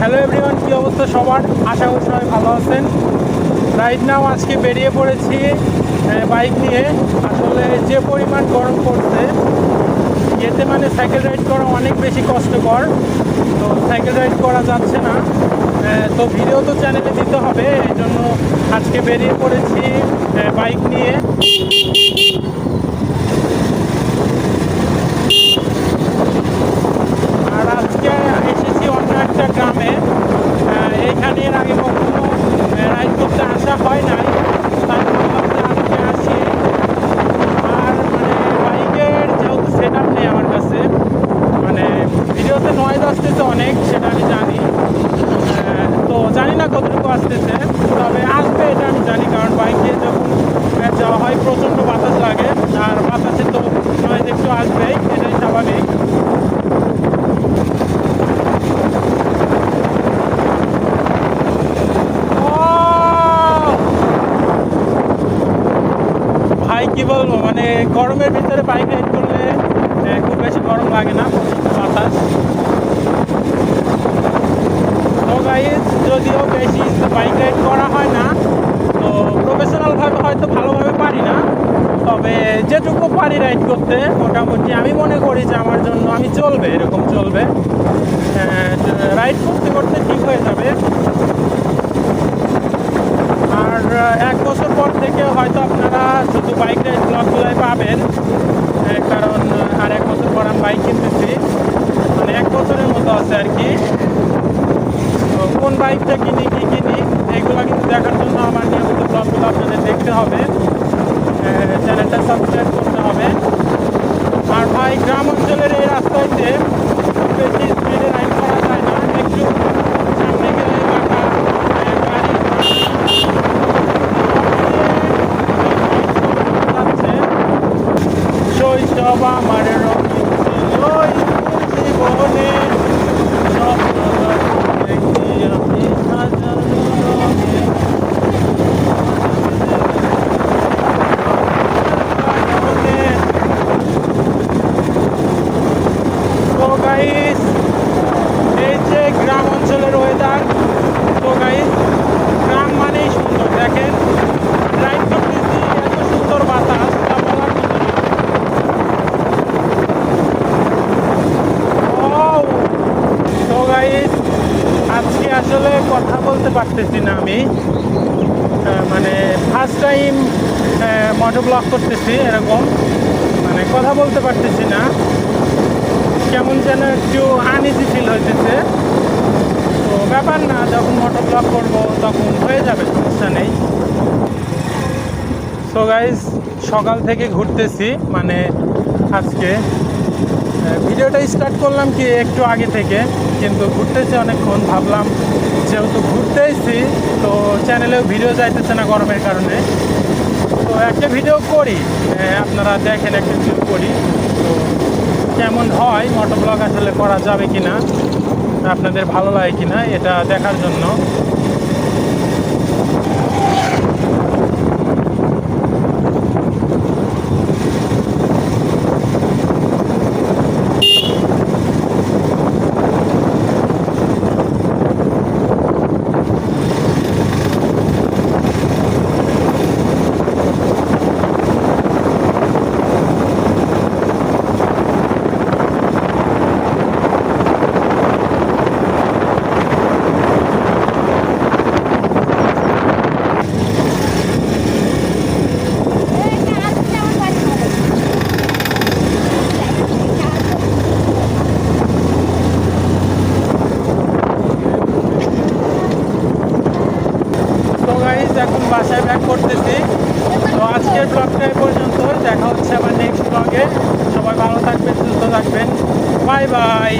Hello everyone কী অবস্থা সবার? আশা করি সবাই ভালো আছেন। রাইট নাও আজকে বেরিয়ে পড়েছি বাইক নিয়ে। আসলে যে পরিমাণ গরম পড়ছে, এতে মানে সাইকেল রাইড করা অনেক বেশি কষ্টকর। তো সাইকেল রাইড করা যাচ্ছে না। তো ভিডিও তো চ্যানেলে দিতে হবে এই জন্য আজকে বেরিয়ে পড়েছি বাইক নিয়ে আর আজকে এসেছি অন্য একটা গ্রামে আহ, এইখানে এর আগে কখনো রাইড করতে আসা হয় নাই তাই ভাবলাম যে আজকে আসি আর মানে বাইকের যেহেতু সেট আপ নেই আমার কাছে মানে ভিডিওতে নয়েজ আসতেছে অনেক সেটা আমি জানি আহ, তো জানি না কতটুকু আসতেছে। তবে আসবে এটা আমি জানি, কারণ বাইকে যখন যাওয়া হয়, প্রচণ্ড বাতাস লাগে, আর বাতাসে তো নয়েজ একটু আসবেই, এটাই স্বাভাবিক। ভাই, কি বলব মানে গরমের ভিতরে বাইক রাইড করলে খুব বেশি গরম লাগে না বাতাস। যদিও বেশি বাইক রাইড করা হয় না, তো প্রফেশনালভাবে হয়তো ভালোভাবে পারি না। তবে যেটুকু পারি রাইড করতে, মোটামুটি আমি মনে করি যে আমার জন্য আমি চলবে, এরকম চলবে। রাইড করতে করতে ঠিক হয়ে যাবে। আর এক বছর পর থেকে হয়তো আপনারা শুধু বাইক রাইড ব্লগগুলাই পাবেন। কারণ আর এক বছর পর আমি বাইক কিনতেছি মানে এক বছরের মতো আছে আর কি তো বাইকটা কিনি, কি কিনি, এগুলো কিন্তু দেখার জন্য আমার নিয়মিত ব্লগগুলো আপনাদের দেখতে হবে। চ্যানেলটা সাবস্ক্রাইব করতে হবে। আর ভাই, গ্রাম অঞ্চলের এই রাস্তাতে খুব বেশি স্পিডে রাইড করা যায় না। একটু সামনে গেলে শৈশব আমার রঙিন ছিল স্কুল জীবনে স্বপ্ন দেখি আমি হাজার রঙে। তো গাইস এই যে গ্রাম অঞ্চলের ওয়েদার তো গাইস গ্রাম মানেই সুন্দর দেখেন ড্রাইভ করতেছি এত সুন্দর বাতাস তা বলার মতো না Wow! তো গাইস আজকে আসলে কথা বলতে পারতেছি না আমি। মানে ফার্স্ট টাইম মোটো ব্লগ করতেছি এরকম। মানে কথা বলতে পারতেছি না। কেমন যেন একটু আনইজি ফিল হইতেছে। তো ব্যাপার না, যখন মোটর ব্লগ করব তখন হয়ে যাবে, সমস্যা নেই। সো গাইজ সকাল থেকে ঘুরতেছি মানে আজকে। ভিডিওটা স্টার্ট করলাম কি একটু আগে থেকে কিন্তু ঘুরতেছি অনেকক্ষণ ভাবলাম যেহেতু ঘুরতেইছি তো চ্যানেলেও ভিডিও যাইতেছে না গরমের কারণে। তো একটা ভিডিও করি আহ, আপনারা দেখেন একটা ভিডিও করি। তো কেমন হয় মোটো ব্লগ আসলে করা যাবে কি না আপনাদের ভালো লাগে কি না এটা দেখার জন্য তো গাইজ এখন বাসায় ব্যাক করতেছি। তো আজকের ব্লগটা পর্যন্ত, দেখা হচ্ছে আবার নেক্সট ব্লগে সবাই ভালো থাকবেন, সুস্থ থাকবেন। Bye bye